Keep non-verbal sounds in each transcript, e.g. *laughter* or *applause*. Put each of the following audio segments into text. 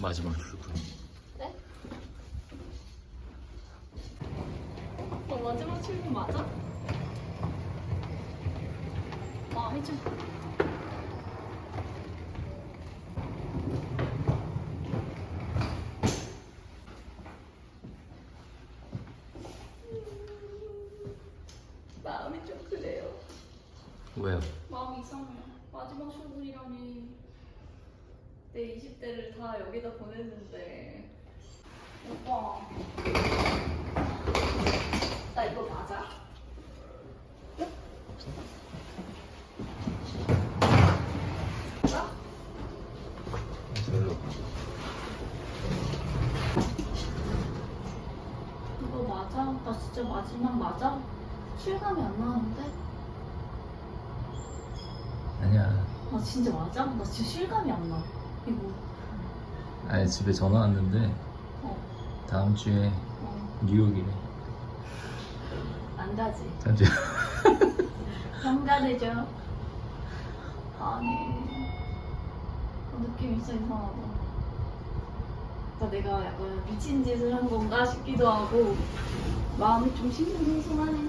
마지막 출근. 네? 너 마지막 출근 맞아? 아 해줘. 마음이 좀 그래요. 왜요? 마음이 이상해요. 마지막 출근이라니. 내 20대를 다 여기다 보냈는데. 오빠. 나 이거 맞아? 맞아? 별로. 이거 맞아? 나 진짜 마지막 맞아? 실감이 안 나는데? 아니야. 아 진짜 맞아? 나 진짜 실감이 안 나. 이거. 아니 집에 전화 왔는데 어. 다음 주에 어. 뉴욕이래. 안 가지. 잠시. *laughs* 경가되죠? 아니 어, 느낌 진짜 이상하다 그러니까 내가 약간 미친 짓을 한 건가 싶기도 하고 마음이 좀 싱숭생숭하네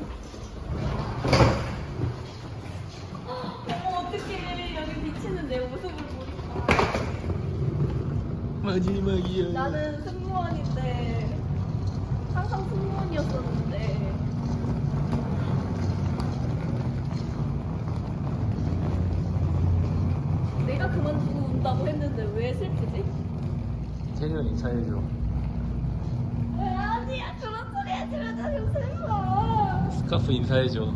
어머 어떡해 여기 비치는 내 모습을 보니까 마지막이야. 나는 승무원인데 항상 승무원이었었는데 내가 그만둔다고 했는데 왜 슬프지? 태련 인사해줘. 아니야 그런 소리 하지 마좀 슬퍼 스카프 인사해줘.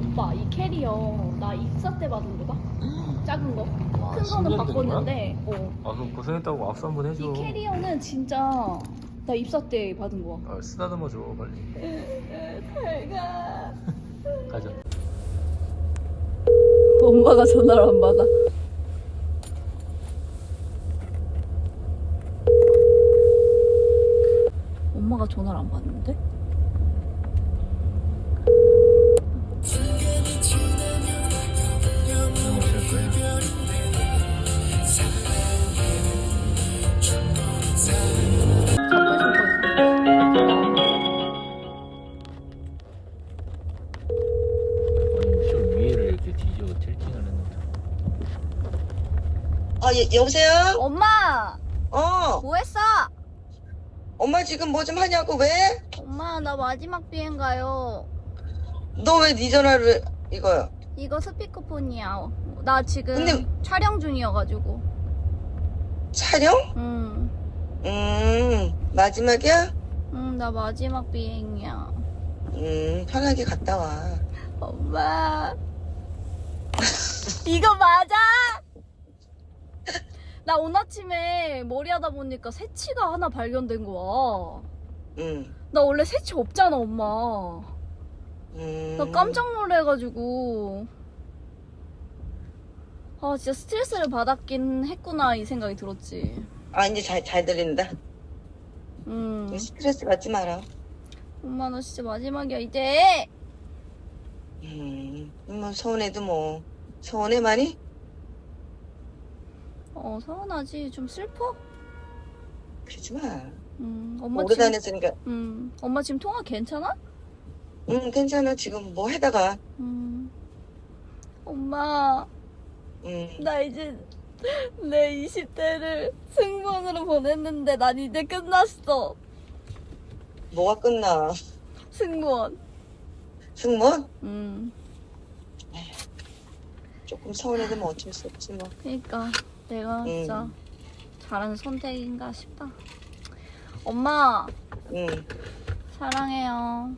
오빠 이 캐리어 나 입사 때 받은 거다 *gasps* 작은 거 큰 와, 거는 10년 된 바꿨는데 어. 아 그럼 고생했다고 악수 한번 해줘. 이 캐리어는 진짜 나 입사 때 받은 거야 아, 쓰다듬어 줘 빨리. *laughs* 잘가 *laughs* 가자. 엄마가 전화를 안 받아. 엄마가 전화를 안 받는데? 여보세요? 엄마! 어, 뭐 했어? 엄마 지금 뭐 좀 하냐고, 왜? 엄마, 나 마지막 비행 가요. 너 왜 네 전화를, 이거요? 이거 스피커폰이야. 나 지금 근데- 촬영 중이어가지고. 촬영? 응. 음, 마지막이야? 응, 나 마지막 비행이야. 음, 편하게 갔다 와. 엄마. 이거 맞아? 나 오늘 아침에 머리 하다 보니까 새치가 하나 발견된 거야. 음, 나 원래 새치 없잖아, 엄마. 음. 나 깜짝 놀래가지고. 아, 진짜 스트레스를 받았긴 했구나, 이 생각이 들었지. 아, 이제 잘, 잘 들린다. 음. 스트레스 받지 마라. 엄마, 나 진짜 마지막이야, 이제. 음, 뭐, 서운해도 뭐. 서운해 많이? 어, 서운하지. 좀 슬퍼? 그러지 마. 음, 엄마 오래 지금, 다녔으니까. 음, 엄마 지금 통화 괜찮아? 음, 괜찮아. 지금 뭐 하다가. 음. 엄마, 음, 나 이제 내 20대를 승무원으로 보냈는데 난 이제 끝났어. 뭐가 끝나? 승무원. 승무원? 음. 조금 서운해도 뭐 어쩔 수 없지 뭐. 그러니까 내가 진짜 음. 잘한 선택인가 싶다. 엄마, 음, 사랑해요.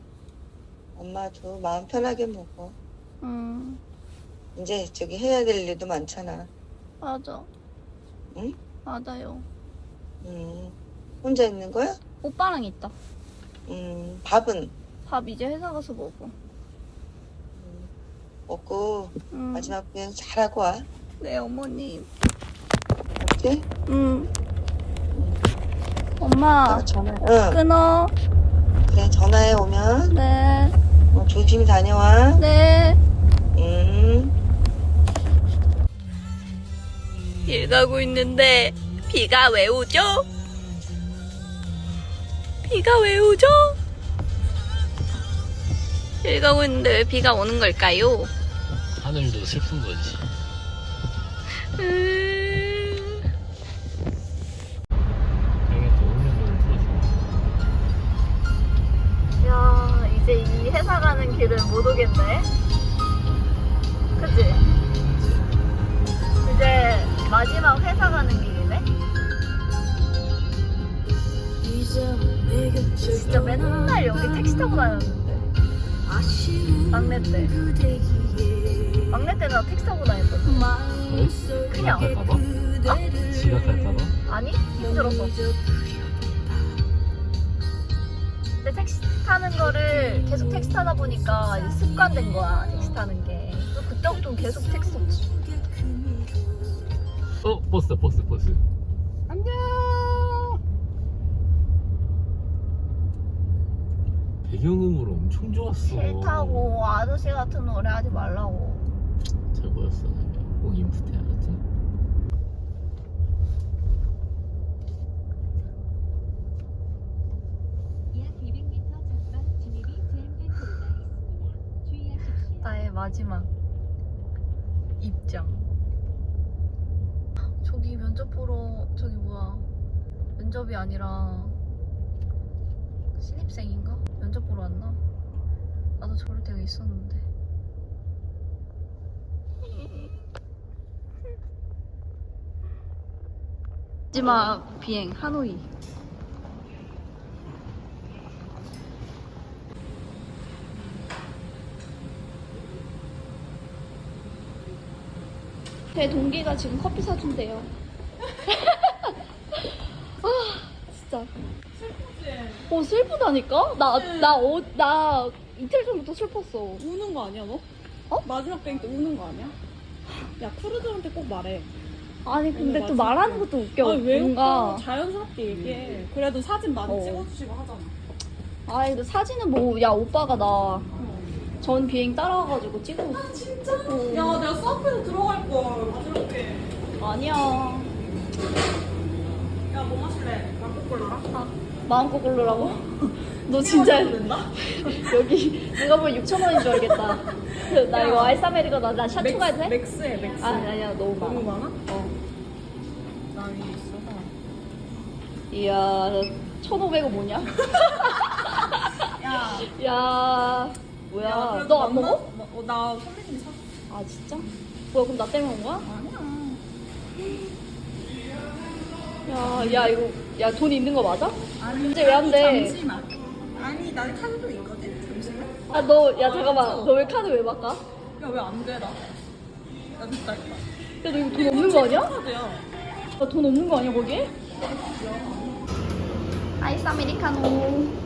엄마도 마음 편하게 먹어. 음, 이제 저기 해야 될 일도 많잖아. 맞아. 응? 맞아요. 음, 혼자 있는 거야? 오빠랑 있다. 음, 밥은 밥 이제 회사 가서 먹어. 먹고 음. 마지막 비행 잘하고 와. 네, 어머님. 오케이? 음. 엄마, 나 전화. 응. 끊어. 그래 전화해 오면 네. 어, 조심히 다녀와. 네. 음. 길 가고 있는데 비가 왜 오죠? 비가 왜 오죠? 길 가고 있는데 왜 비가 오는 걸까요? 하늘도 슬픈 거지. 음... 이제 이 회사 가는 길을 못 오겠네 그치? 이제 마지막 회사 가는 길이네 진짜 맨날 여기 택시 타고 다녔는데 막내 때 막내 때는 나 택시 타고 다녔거든 왜? 그냥. 지각할까봐? 어? 지각할까봐? 아니 힘들어서 근데 택시 타는 거를 계속 택시 타다 보니까 이제 습관된 거야 택시 타는 게 그래서 그때부터 계속 택시 어 버스다 버스 버스. 안녕. 배경음으로 엄청 좋았어. 싫다고 아저씨 같은 노래 하지 말라고 잘 보였어. 꼭 인풋해 알았지? 약 200m 전방 진입이 제한된 도로가 있습니다. 주의하십시오. 나의 마지막 입장 저기 면접 보러 저기 뭐야 면접이 아니라 신입생인가? 면접 보러 왔나? 나도 저럴 때가 있었는데 마지막 비행 하노이 제 동기가 지금 커피 사준대요. *laughs* 아, 진짜. 어, 슬프다니까? 나, 나, 어, 나 이틀 전부터 슬펐어. 우는 거 아니야 너? 어? 마지막 뱅때 우는 거 아니야? 야 크루들한테 꼭 말해. 아니, 근데 오늘 또 마지막 말하는 때. 것도 웃겨. 아니 왜 뭔가. 웃겨? 자연스럽게 얘기해. 그래도 사진 많이 어. 찍어주시고 하잖아. 아니, 근데 사진은 뭐, 야, 오빠가 나 전 비행 따라와가지고 찍어. 진짜? 어. 야 내가 서프에서 들어갈 걸 때. 아니야. 야뭐 마실래? 막국 골라라. 마음껏 고르라고? 너 진짜 된다? *laughs* 여기 누가 보면 6천 원인 줄 알겠다. *laughs* 나 이거 아이스 아메리카노 나샷 추가해도 돼? 맥스에 맥스. 아, 아니야, 너무 많아. 너무 많아? 어. 나 위에 있어서. 이야, 1,500원 뭐냐? *laughs* 야. 야, 뭐야. 야, 너 안 먹어? 어, 나 선배님이 사. 아, 진짜? 뭐야, 그럼 나 때문에 온 거야? 아니야. 야, 야, 이거, 야, 돈 있는 거 맞아? 아니. 이제 왜 안 돼? 잠시만. 아니 나 카드도 있거든. 잠시만. 아, 너, 야, 잠깐만. 너 왜 카드 왜 바꿔? 야, 야 왜 안 돼 나? 야 됐다 됐다. 너 이거 돈 없는 거 아니야? 카드야. 야, 돈 없는 거 아니야, 거기에? 아이스 아메리카노.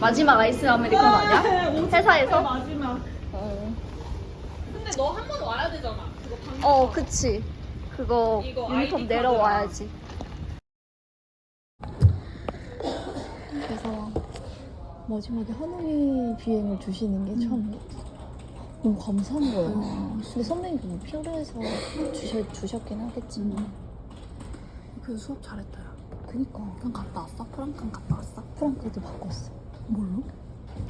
마지막 아이스 아메리카노 아니야? 회사에서? 마지막. 어. 근데 너 한 번 와야 되잖아. 그거 방. 어, 그치. 그거 이거 유니폼 아이디 내려와야지. 그래서 마지막에 하노이 비행을 주시는 게참 너무 감사한 거예요. 근데 선배님도 뭐 필요해서 주셔, 주셨긴 하겠지만. 그 수업 잘했다. 야. 그니까. 그럼 갔다 왔어? 프랑크 갔다 왔어? 프랑크도 바꿨어. 뭘로?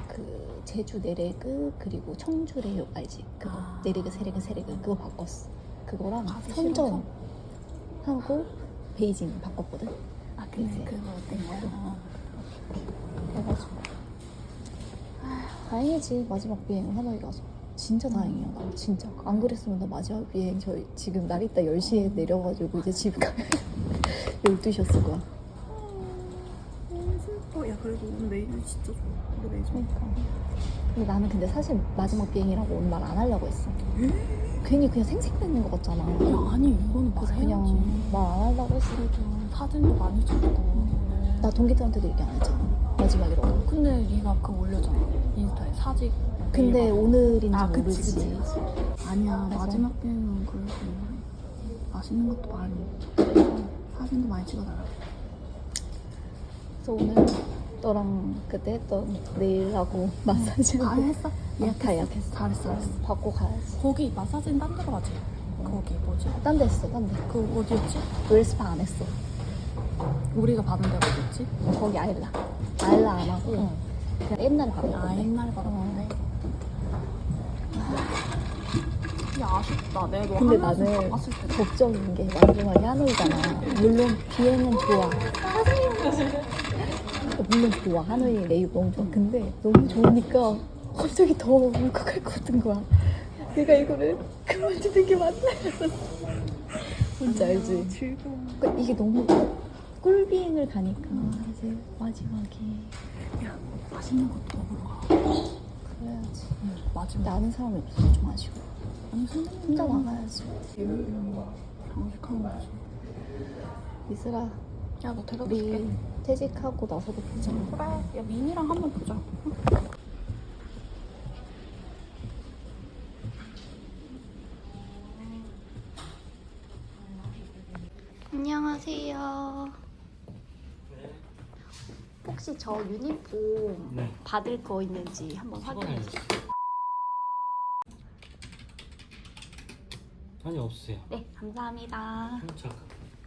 그 제주 내레그 그리고 청주 레요 알지? 그거 아. 내레그 세레그 세레그 그거 바꿨어. 그거랑 가기 선전 하고 베이징 바꿨거든. 아 근데 근데 그거 어떤 거야? 해가지고 아휴, 다행이지 마지막 비행 하노이 가서 진짜 다행이야 나 진짜 안 그랬으면 나 마지막 비행 저희 지금 나리따 10시에 내려가지고 이제 집 가면 *laughs* 12시였을 거야. 야 그래도 오늘 메이드 진짜 좋아. 우리 메이드. 그러니까 근데 나는 근데 사실 마지막 비행이라고 오늘 말 안 하려고 했어 괜히 그냥 생색내는 것 같잖아 야 아니 이거는 그래서 말해야지. 그냥 말 안 하려고 했어 그래도 사진도 많이 찍고. 나 동기들한테도 얘기 안 했잖아 마지막이라고 근데 네가 그거 올려잖아. 인스타에 사진. 근데 이거. 오늘인지 아, 모르지 그치. 아니야 그래서? 마지막 비행은 그래도 맛있는 것도 많이 사진도 많이 찍어달라. 그래서 오늘 너랑 그때 했던 네일하고 마사지 다 했어? 예, 다 예약했어. 잘했어, 잘했어. 받고 가야지. 거기 마사지는 딴 데로 가지. 거기 뭐지? 딴 데 했어, 딴 데. 그 어디였지? 웰스파 안 했어. 우리가 받은 데가 어딨지? 거기 아일라. 아일라 안 하고 그냥 옛날에 받은 아 건데. 옛날에 받았는데 근데 아쉽다 내가 근데 나는 걱정인 게 마지막에 하노이잖아. 물론 비행은 좋아. 물론 좋아. 하노이 레이브 너무 좋아. 근데 너무 좋으니까 갑자기 더 울컥할 것 같은 거야. 내가 이거를 그만두는 게 맞나? 뭔지 알지? 즐거워 그러니까 이게 너무 꿀비행을 가니까 이제 마지막에 야 맛있는 것도 먹으러 가 그래야지. 응, 마지막 아는 사람이 없어서 좀 아쉬워. 아니 선생님 혼자 나가야지. 장식하는 거지 이슬아, 야너 데려다 줄게 우리 퇴직하고 나서도 보자. 그래 야 민이랑 한번 보자 안녕하세요. 혹시 저 유니폼 네. 받을 거 있는지 한번 확인해 주세요. 아니 없으세요. 네, 감사합니다. 잠깐.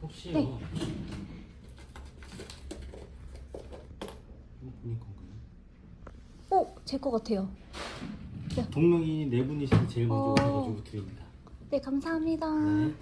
혹시요. 네. 이거 본인 건가요? 어, 제거 같아요. 동명이 네 분이시면 제일 먼저 어. 오셔가지고 드립니다. 네, 감사합니다. 네.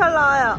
잘 나와요.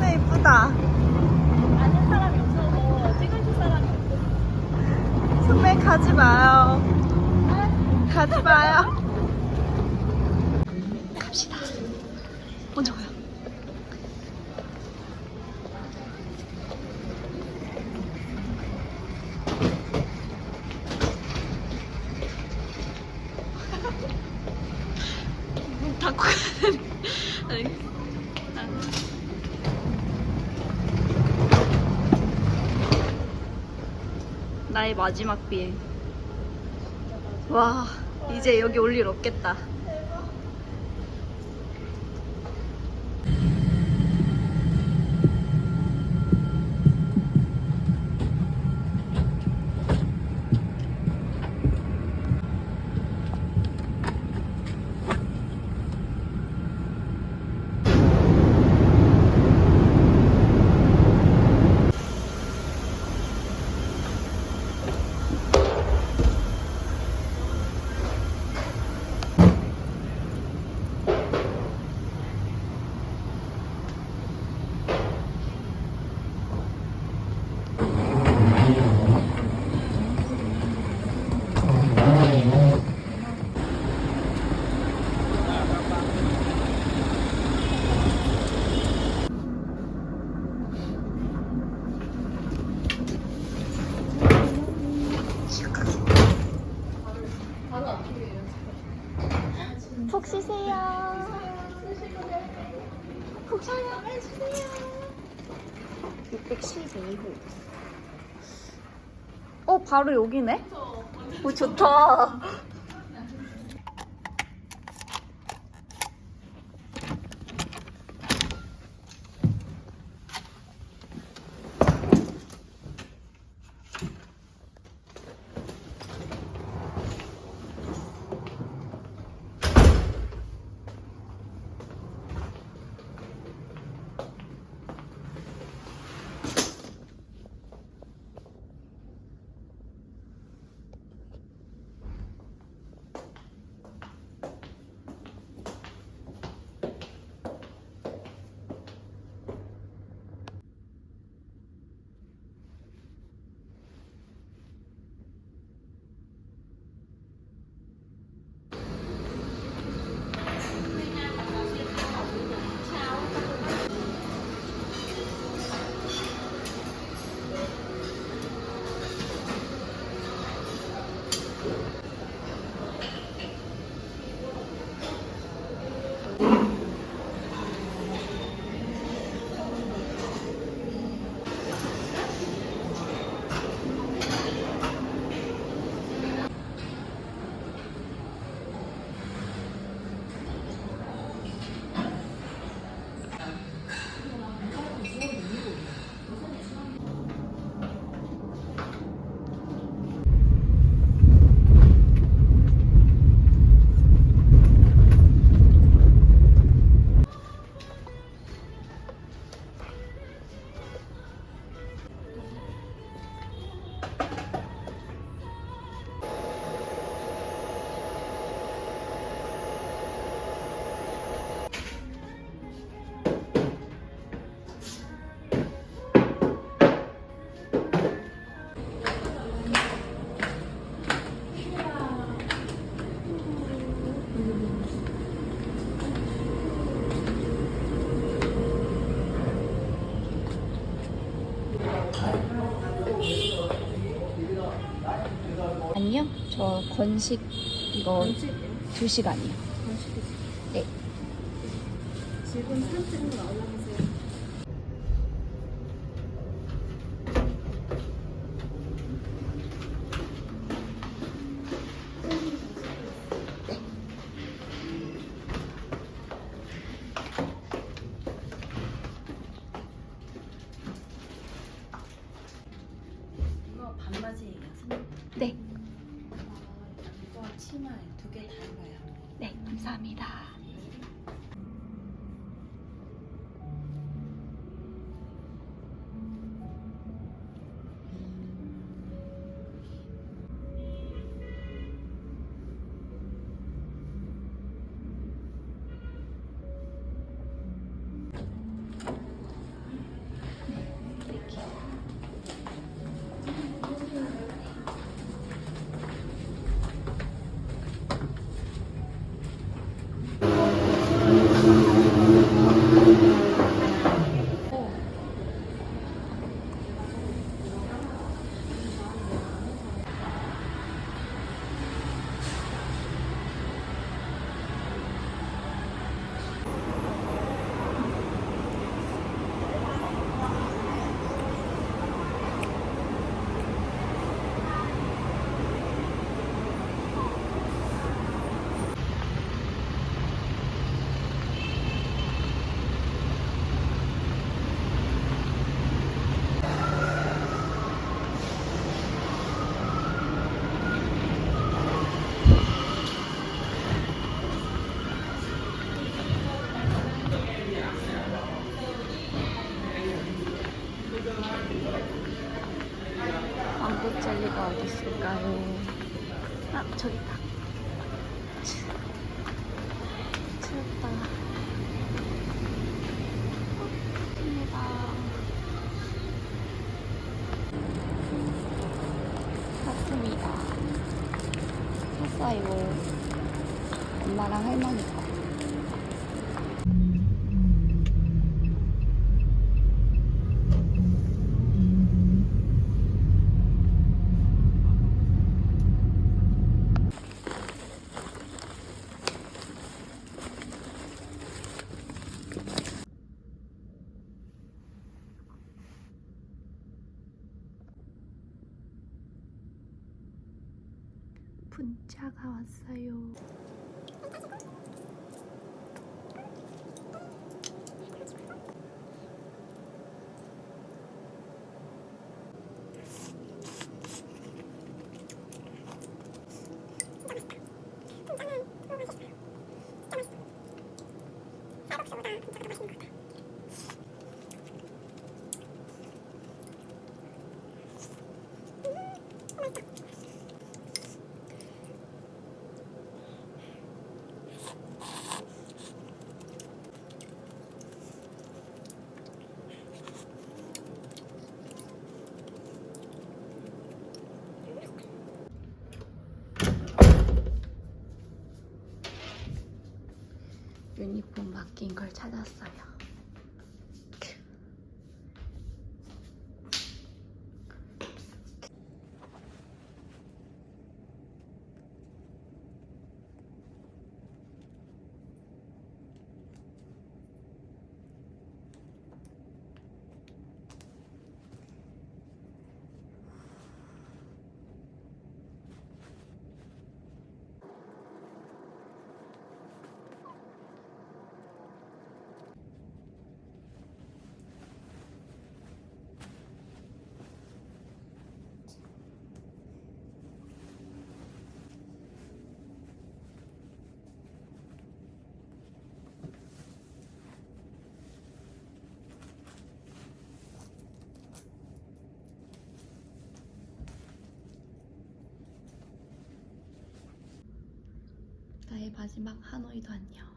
네, 이쁘다. 아는 사람이 없어서 찍어줄 사람이 없어. 선배 가지 마요. 가지 마요. 갑시다. 먼저 가요. 문 닫고 가는. 아니. 나의 마지막 비행. 와, 이제 여기 올 일 없겠다. 푹 쉬세요. 푹 쉬어요. 빨리 쉬세요. 612호. 어, 바로 여기네? 오, 좋다. 건식 이거 2시간이요. 할머니가. 분차가 왔어요. 걸 찾았어요. 나의 마지막 하노이도 안녕.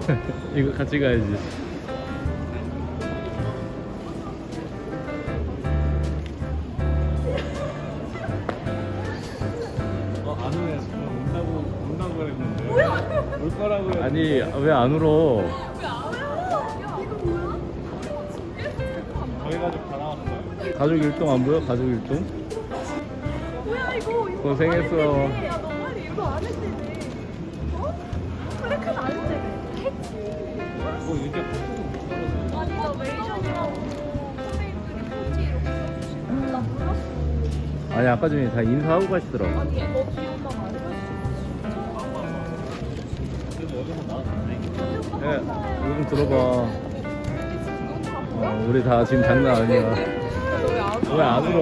*laughs* 이거 같이 가야지. 어안 오네. 온다고 온다고 그랬는데. 뭐야? 올 거라고. 했는데. 아니 왜 안 울어? 저희 가족 다 나왔어요. 가족 일동 안 보여? 가족 일동? 뭐야 이거 고생했어. 야 너만이 이거 안 했지 어? 뭐 이렇게 아니 나 메이션이라고 선배님들이 편지 이렇게 써주시고 나 몰랐어 아니 아까 전에 다 인사하고 가시더라. 아니 너 기억나 안 했어 그래도 여기서 나왔는데. 예, 이거 좀 들어봐. 어, 우리 다 지금 장난 아니야. 왜안 울어?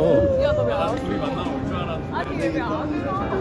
나 둘이 만나면 올줄 알았는데. 아니 왜 안 울어